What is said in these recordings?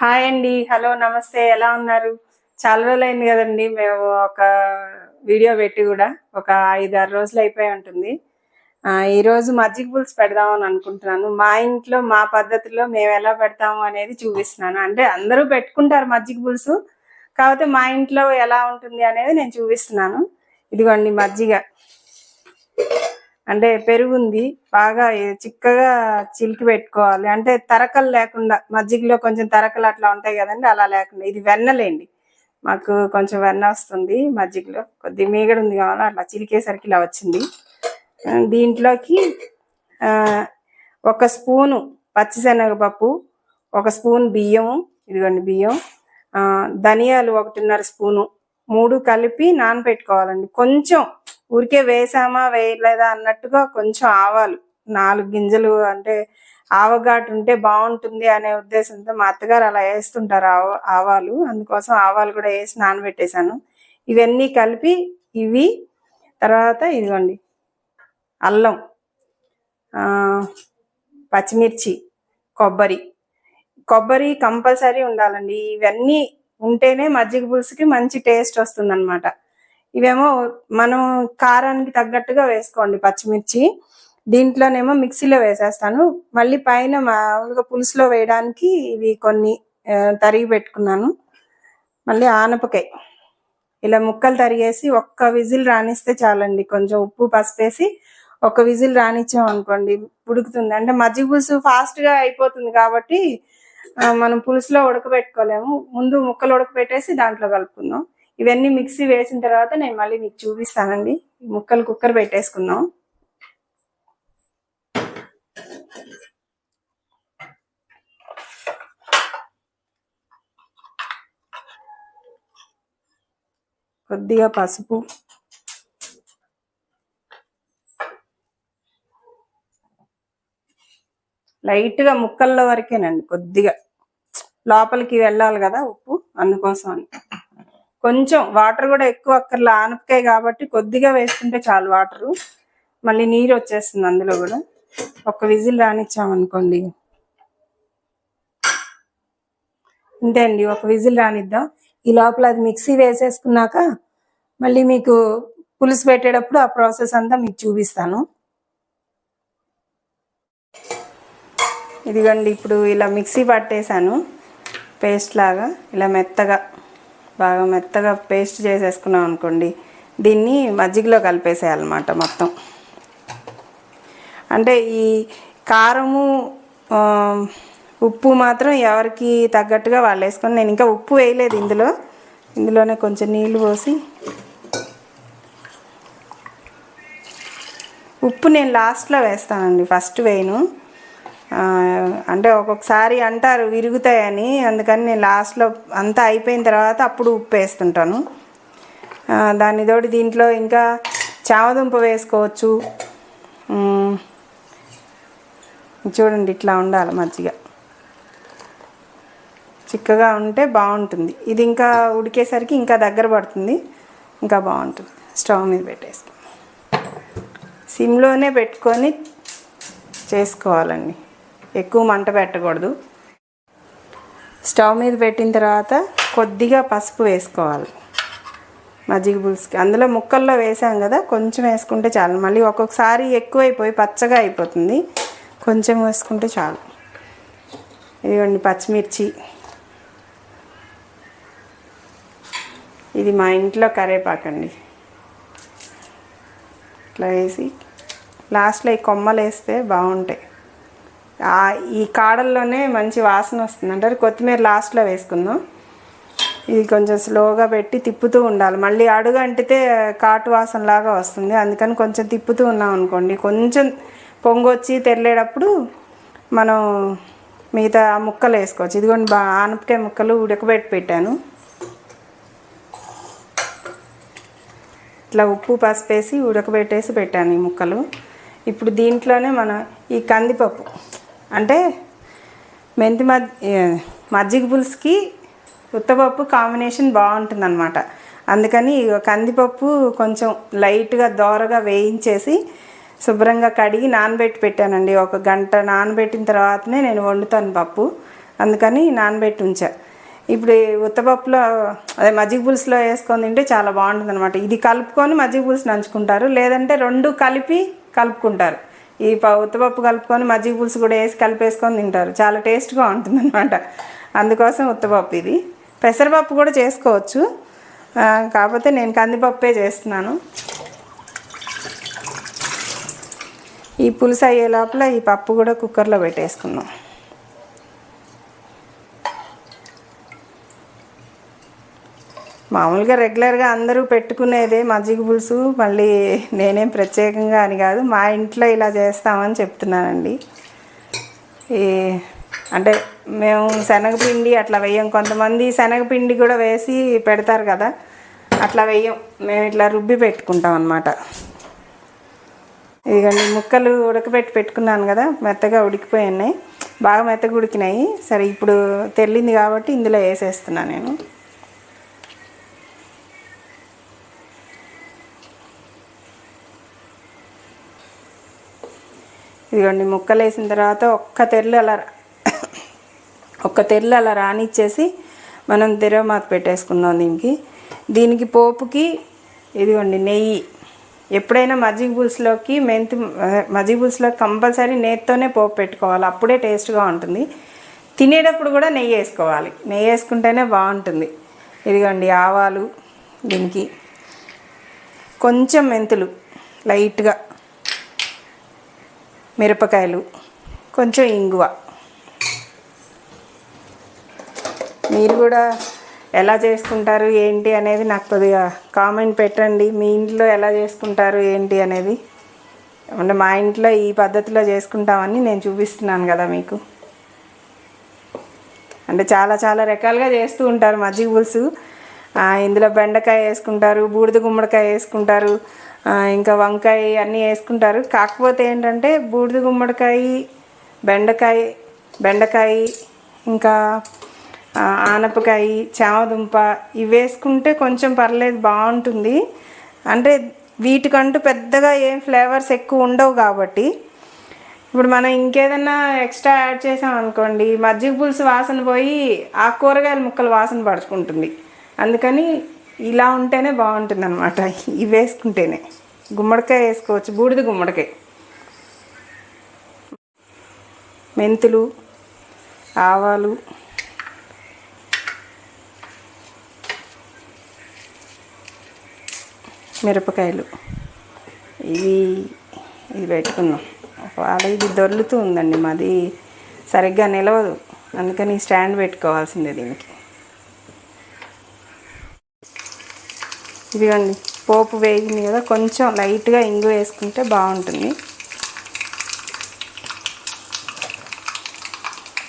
Hi అండి. Hello నమస్తే. ఎలా ఉన్నారు? చాలా రోజులు అయింది కదండి. మేము ఒక వీడియో పెట్టి కూడా ఒక ఐదు ఆరు రోజులు అయిపోయి ఉంటుంది. ఈరోజు ఈ రోజు మజ్జిగ పులుసు పెడదామని అనుకుంటున్నాను. మా ఇంట్లో మా పద్ధతిలో మేము ఎలా పెడతాము అనేది చూపిస్తున్నాను. అంటే అందరూ పెట్టుకుంటారు మజ్జిగ పులుసు. కాకపోతే మా ఇంట్లో ఎలా ఉంటుంది అనేది నేను చూపిస్తున్నాను. ఇదిగోండి మజ్జిగ. అంటే పెరుగుంది బాగా చిక్కగా చిలికి పెట్టుకోవాలి. అంటే తరకలు లేకుండా మజ్జిగలో కొంచెం తరకలు అట్లా ఉంటాయి కదండి అలా లేకుండా. ఇది వెన్నలేండి. మాకు కొంచెం వెన్న వస్తుంది మజ్జిగలో. కొద్ది మీగడ ఉంది కావాలి అట్లా చిలికేసరికి ఇలా వచ్చింది. దీంట్లోకి ఒక స్పూను పచ్చిశనగపప్పు ఒక స్పూన్ బియ్యం ఇదిగోండి బియ్యం ధనియాలు ఒకటిన్నర స్పూను మూడు కలిపి నానబెట్టుకోవాలండి. కొంచెం ఊరికే వేసామా వేయలేదా అన్నట్టుగా కొంచెం ఆవాలు. నాలుగు గింజలు అంటే ఆవగాటు ఉంటే బాగుంటుంది అనే ఉద్దేశంతో మా అత్తగారు అలా వేస్తుంటారు ఆవ ఆవాలు. అందుకోసం ఆవాలు కూడా వేసి నానబెట్టేశాను. ఇవన్నీ కలిపి ఇవి తర్వాత ఇదిగోండి అల్లం పచ్చిమిర్చి కొబ్బరి. కొబ్బరి కంపల్సరీ ఉండాలండి. ఇవన్నీ ఉంటేనే మజ్జిగ పులుసుకి మంచి టేస్ట్ వస్తుందన్నమాట. ఇవేమో మనం కారానికి తగ్గట్టుగా వేసుకోండి పచ్చిమిర్చి. దీంట్లోనేమో మిక్సీలో వేసేస్తాను. మళ్ళీ పైన మామూలుగా పులుసులో వేయడానికి ఇవి కొన్ని తరిగి పెట్టుకున్నాను. మళ్ళీ ఆనపకాయ. ఇలా ముక్కలు తరిగేసి ఒక్క విజిల్ రానిస్తే చాలండి. కొంచెం ఉప్పు పసిపేసి ఒక విజిల్ రాణించాం అనుకోండి ఉడుకుతుంది. అంటే మజ్జిగ పులుసు ఫాస్ట్గా అయిపోతుంది కాబట్టి మనం పులుసులో ఉడకబెట్టుకోలేము. ముందు ముక్కలు ఉడకబెట్టేసి దాంట్లో కలుపుకుందాం. ఇవన్నీ మిక్సీ వేసిన తర్వాత నేను మళ్ళీ మీకు చూపిస్తానండి. ముక్కలు కుక్కర్ పెట్టేసుకుందాం. కొద్దిగా పసుపు. లైట్గా ముక్కల్లో వరకేనండి కొద్దిగా. లోపలికి వెళ్ళాలి కదా ఉప్పు అందుకోసం అని కొంచెం వాటర్ కూడా ఎక్కువ అక్కర్లా. ఆనపకాయ కాబట్టి కొద్దిగా వేసుకుంటే చాలు వాటరు. మళ్ళీ నీరు వచ్చేస్తుంది అందులో కూడా. ఒక విజిల్ రానిచ్చామనుకోండి అంతే అండి ఒక విజిల్ రానిద్దాం. ఈ లోపల అది మిక్సీ వేసేసుకున్నాక మళ్ళీ మీకు పులుసు పెట్టేటప్పుడు ఆ ప్రాసెస్ అంతా మీకు చూపిస్తాను. ఇదిగోండి ఇప్పుడు ఇలా మిక్సీ పట్టేశాను. పేస్ట్ లాగా ఇలా మెత్తగా. బాగా మెత్తగా పేస్ట్ చేసేసుకున్నాం అనుకోండి దీన్ని మజ్జిగలో కలిపేసేయాలన్నమాట మొత్తం. అంటే ఈ కారము ఉప్పు మాత్రం ఎవరికి తగ్గట్టుగా వాళ్ళు వేసుకొని నేను ఇంకా ఉప్పు వేయలేదు ఇందులో. ఇందులోనే కొంచెం నీళ్ళు పోసి. ఉప్పు నేను లాస్ట్లో వేస్తానండి ఫస్ట్ వేయను. అంటే ఒక్కొక్కసారి అంటారు విరుగుతాయని అందుకని నేను లాస్ట్లో అంతా అయిపోయిన తర్వాత అప్పుడు ఉప్పు వేస్తుంటాను. దాని తోటి దీంట్లో ఇంకా చామదుంప వేసుకోవచ్చు. చూడండి ఇట్లా ఉండాలి మజ్జిగ. చిక్కగా ఉంటే బాగుంటుంది. ఇది ఇంకా ఉడికేసరికి ఇంకా దగ్గర పడుతుంది. ఇంకా బాగుంటుంది. స్టవ్ మీద పెట్టేసి సిమ్లోనే పెట్టుకొని చేసుకోవాలండి. ఎక్కువ మంట పెట్టకూడదు. స్టవ్ మీద పెట్టిన తర్వాత కొద్దిగా పసుపు వేసుకోవాలి. మజ్జిగ పులుసుకి. అందులో ముక్కల్లో వేసాం కదా కొంచెం వేసుకుంటే చాలు. మళ్ళీ ఒక్కొక్కసారి ఎక్కువైపోయి పచ్చగా అయిపోతుంది. కొంచెం వేసుకుంటే చాలు. ఇదిగోండి పచ్చిమిర్చి. ఇది మా ఇంట్లో కరేపాకండి. ఇట్లా వేసి లాస్ట్లో ఈ కొమ్మలు వేస్తే బాగుంటాయి. ఈ కాడల్లోనే మంచి వాసన వస్తుంది. అంటారు కొత్తిమీర లాస్ట్లో వేసుకుందాం. ఇది కొంచెం స్లోగా పెట్టి తిప్పుతూ ఉండాలి. మళ్ళీ అడుగు అంటితే కాటు వాసన లాగా వస్తుంది. అందుకని కొంచెం తిప్పుతూ ఉన్నాం అనుకోండి. కొంచెం పొంగొచ్చి తెల్లేటప్పుడు మనం మిగతా ఆ ముక్కలు వేసుకోవచ్చు. ఇదిగోండి బా ఆనపకాయ ముక్కలు ఉడకబెట్టి పెట్టాను. ఇట్లా ఉప్పు పసుపు వేసి ఉడకబెట్టేసి పెట్టాను ఈ ముక్కలు. ఇప్పుడు దీంట్లోనే మనం ఈ కందిపప్పు. అంటే మెంతి మజ్ మజ్జిగ పులుసుకి ఉత్తపప్పు కాంబినేషన్ బాగుంటుందన్నమాట. అందుకని కందిపప్పు కొంచెం లైట్గా దోరగా వేయించేసి శుభ్రంగా కడిగి నానబెట్టి పెట్టానండి. ఒక గంట నానబెట్టిన తర్వాతనే నేను వండుతాను పప్పు. అందుకని నానబెట్టి ఉంచా. ఇప్పుడు ఉత్తపప్పులో అదే మజ్జిగ పులుసులో వేసుకొని తింటే చాలా బాగుంటుంది అనమాట ఇది కలుపుకొని మజ్జిగ పులుసు నంచుకుంటారు. లేదంటే రెండు కలిపి కలుపుకుంటారు. ఈ ప ఉత్తపప్పు కలుపుకొని మజ్జిగ పులుసు కూడా వేసి కలిపేసుకొని తింటారు. చాలా టేస్ట్గా ఉంటుంది అనమాట అందుకోసం ఉత్తపప్పు ఇది. పెసరపప్పు కూడా చేసుకోవచ్చు. కాకపోతే నేను కందిపప్పే చేస్తున్నాను. ఈ పులుసు అయ్యే లోపల ఈ పప్పు కూడా కుక్కర్లో పెట్టేసుకుందాం. మామూలుగా రెగ్యులర్గా అందరూ పెట్టుకునేదే మజ్జిగ పులుసు మళ్ళీ నేనేం ప్రత్యేకంగా అని కాదు మా ఇంట్లో ఇలా చేస్తామని చెప్తున్నానండి. ఈ అంటే మేము శనగపిండి అట్లా వేయం. కొంతమంది శనగపిండి కూడా వేసి పెడతారు కదా అట్లా వేయం. మేము ఇట్లా రుబ్బి పెట్టుకుంటాం అనమాట ఇదిగోండి ముక్కలు ఉడకబెట్టి పెట్టుకున్నాను కదా మెత్తగా ఉడికిపోయి బాగా మెత్తగా ఉడికినాయి. సరే ఇప్పుడు తెల్లింది కాబట్టి ఇందులో వేసేస్తున్నాను నేను. ఇదిగోండి ముక్కలు వేసిన తర్వాత ఒక్క తెరలు అలా ఒక్క తెరలు అలా రానిచ్చేసి మనం తెరమాత పెట్టేసుకుందాం దీనికి. దీనికి పోపుకి ఇదిగోండి నెయ్యి. ఎప్పుడైనా మజ్జిగ పులుసులోకి మెంతి మజ్జిగ పులుసులో కంపల్సరీ నెయ్యితోనే పోపు పెట్టుకోవాలి. అప్పుడే టేస్ట్గా ఉంటుంది. తినేటప్పుడు కూడా నెయ్యి వేసుకోవాలి. నెయ్యి వేసుకుంటేనే బాగుంటుంది. ఇదిగోండి ఆవాలు దీనికి. కొంచెం మెంతులు లైట్గా. మిరపకాయలు కొంచెం ఇంగువ. మీరు కూడా ఎలా చేసుకుంటారు ఏంటి అనేది నాకు కొద్దిగా కామెంట్ పెట్టండి. మీ ఇంట్లో ఎలా చేసుకుంటారు ఏంటి అనేది. అంటే మా ఇంట్లో ఈ పద్ధతిలో చేసుకుంటామని నేను చూపిస్తున్నాను కదా మీకు. అంటే చాలా చాలా రకాలుగా చేస్తూ ఉంటారు మజ్జిగ పులుసు. ఇందులో బెండకాయ వేసుకుంటారు బూడిద గుమ్మడికాయ వేసుకుంటారు. ఇంకా వంకాయ అన్నీ వేసుకుంటారు. కాకపోతే ఏంటంటే బూడిద గుమ్మడికాయ బెండకాయ బెండకాయ ఇంకా ఆనపకాయ చామదుంప ఇవి వేసుకుంటే కొంచెం పర్లేదు బాగుంటుంది. అంటే వీటికంటూ పెద్దగా ఏం ఫ్లేవర్స్ ఎక్కువ ఉండవు కాబట్టి. ఇప్పుడు మనం ఇంకేదన్నా ఎక్స్ట్రా యాడ్ చేసామనుకోండి మజ్జిగ పులుసు వాసన పోయి ఆ కూరగాయల ముక్కలు వాసన పడుచుకుంటుంది. అందుకని ఇలా ఉంటేనే బాగుంటుంది అనమాట ఇవి వేసుకుంటేనే. గుమ్మడికాయ వేసుకోవచ్చు. బూడిద గుమ్మడికాయ. మెంతులు ఆవాలు మిరపకాయలు. ఇవి ఇది పెట్టుకున్నాం వాళ్ళ ఇది దొర్లుతూ ఉందండి మాది సరిగ్గా నిలవదు. అందుకని స్టాండ్ పెట్టుకోవాల్సిందే దీనికి. ఇదిగోండి పోపు వేగింది కదా కొంచెం లైట్గా ఇంగు వేసుకుంటే బాగుంటుంది.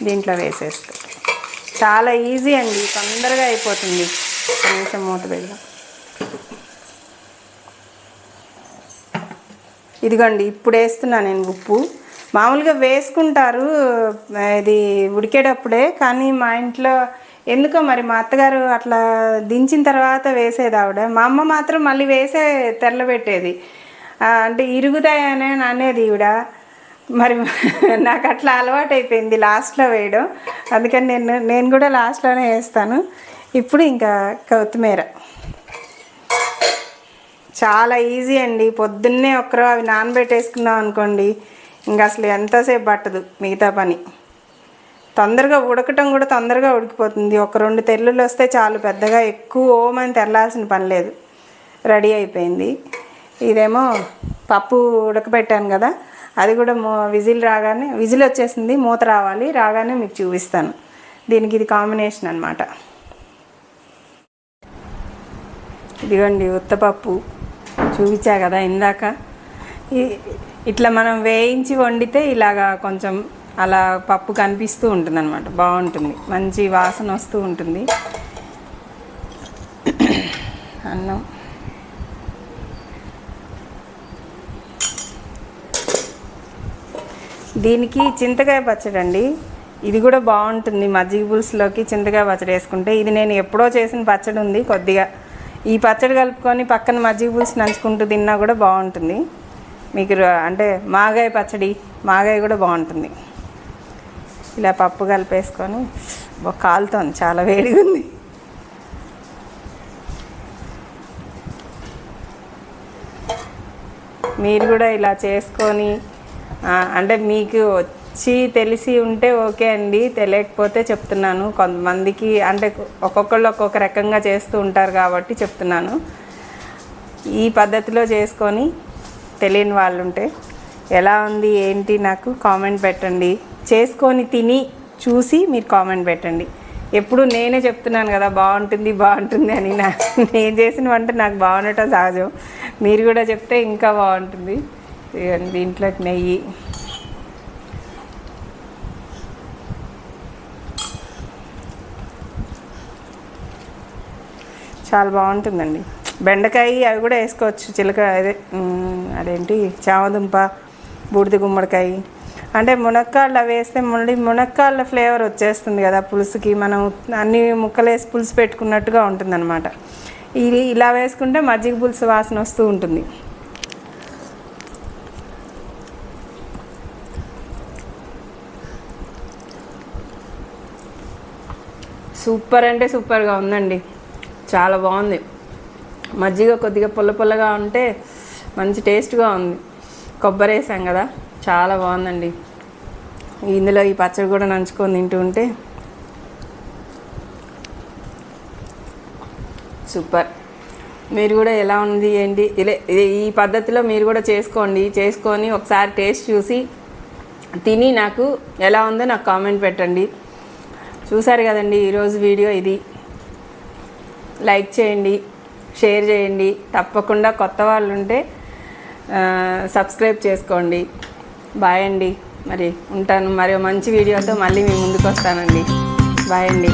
దీంట్లో వేసేస్తే. చాలా ఈజీ అండి తొందరగా అయిపోతుంది. కొంచెం మూత పెడదాం. ఇదిగోండి ఇప్పుడు వేస్తున్నా నేను ఉప్పు. మామూలుగా వేసుకుంటారు ఇది ఉడికేటప్పుడే కానీ మా ఇంట్లో ఎందుకో మరి మా అత్తగారు అట్లా దించిన తర్వాత వేసేది ఆవిడ. మా అమ్మ మాత్రం మళ్ళీ వేసే తెల్లబెట్టేది అంటే ఇరుగుతాయనే అనేది ఈవిడ. మరి నాకు అట్లా అలవాటు అయిపోయింది లాస్ట్లో వేయడం. అందుకని నేను నేను కూడా లాస్ట్లోనే వేస్తాను. ఇప్పుడు ఇంకా కొత్తిమీర. చాలా ఈజీ అండి. పొద్దున్నే ఒక్కరో అవి నానబెట్టేసుకున్నాం అనుకోండి ఇంకా అసలు ఎంతసేపు పట్టదు మిగతా పని. తొందరగా ఉడకటం కూడా తొందరగా ఉడికిపోతుంది. ఒక రెండు తెల్లులు వస్తే చాలు పెద్దగా ఎక్కువ ఓమని తెల్లాల్సిన పని లేదు. రెడీ అయిపోయింది. ఇదేమో పప్పు ఉడకబెట్టాను కదా అది కూడా మో విజిల్ రాగానే విజిల్ వచ్చేసింది మూత రావాలి రాగానే మీకు చూపిస్తాను. దీనికి ఇది కాంబినేషన్ అనమాట ఇదిగోండి ఉత్తపప్పు చూపించా కదా ఇందాక. ఇట్లా మనం వేయించి వండితే ఇలాగా కొంచెం అలా పప్పు కనిపిస్తూ ఉంటుంది అనమాట బాగుంటుంది. మంచి వాసన వస్తూ ఉంటుంది. అన్నం. దీనికి చింతకాయ పచ్చడి అండి. ఇది కూడా బాగుంటుంది. మజ్జిగ పులుసులోకి చింతకాయ పచ్చడి వేసుకుంటే. ఇది నేను ఎప్పుడో చేసిన పచ్చడి ఉంది కొద్దిగా. ఈ పచ్చడి కలుపుకొని పక్కన మజ్జిగ పులుసు నంచుకుంటూ తిన్నా కూడా బాగుంటుంది. మీకు అంటే మాగాయ పచ్చడి మాగాయ కూడా బాగుంటుంది. ఇలా పప్పు కలిపేసుకొని కాలుతోంది చాలా వేడిగా ఉంది మీరు కూడా ఇలా చేసుకొని అంటే మీకు వచ్చి తెలిసి ఉంటే ఓకే అండి. తెలియకపోతే చెప్తున్నాను. కొంతమందికి అంటే ఒక్కొక్కళ్ళు ఒక్కొక్క రకంగా చేస్తూ ఉంటారు కాబట్టి చెప్తున్నాను. ఈ పద్ధతిలో చేసుకొని తెలియని వాళ్ళు ఉంటే ఎలా ఉంది ఏంటి నాకు కామెంట్ పెట్టండి. చేసుకొని తిని చూసి మీరు కామెంట్ పెట్టండి. ఎప్పుడు నేనే చెప్తున్నాను కదా బాగుంటుంది బాగుంటుంది అని నా నేను చేసిన వంట నాకు బాగుండటం సహజం. మీరు కూడా చెప్తే ఇంకా బాగుంటుంది. ఇదిగోండి దీంట్లోకి నెయ్యి. చాలా బాగుంటుందండి. బెండకాయ అవి కూడా వేసుకోవచ్చు. చిలక అదే అదేంటి? చామదుంప బూడిద గుమ్మడికాయ. అంటే మునక్కాళ్ళు అవి వేస్తే మళ్ళీ మునక్కాళ్ళ ఫ్లేవర్ వచ్చేస్తుంది కదా పులుసుకి. మనం అన్ని ముక్కలేసి పులుసు పెట్టుకున్నట్టుగా ఉంటుందన్నమాట. ఇది ఇలా వేసుకుంటే మజ్జిగ పులుసు వాసన వస్తూ ఉంటుంది. సూపర్ అంటే సూపర్గా ఉందండి. చాలా బాగుంది. మజ్జిగ కొద్దిగా పుల్ల పుల్లగా ఉంటే మంచి టేస్ట్గా ఉంది. కొబ్బరి వేసాం కదా. చాలా బాగుందండి. ఇందులో ఈ పచ్చడి కూడా నంచుకొని తింటూ ఉంటే సూపర్. మీరు కూడా ఎలా ఉంది ఏంటి? ఇలా ఈ పద్ధతిలో మీరు కూడా చేసుకోండి. చేసుకొని ఒకసారి టేస్ట్ చూసి తిని నాకు ఎలా ఉందో నాకు కామెంట్ పెట్టండి. చూసారు కదండి ఈరోజు వీడియో ఇది. లైక్ చేయండి షేర్ చేయండి. తప్పకుండా కొత్త వాళ్ళు ఉంటే సబ్స్క్రైబ్ చేసుకోండి. బాయ్ అండి. మరి ఉంటాను. మరి మంచి వీడియోతో మళ్ళీ మీ ముందుకు వస్తానండి బాయ్ అండి.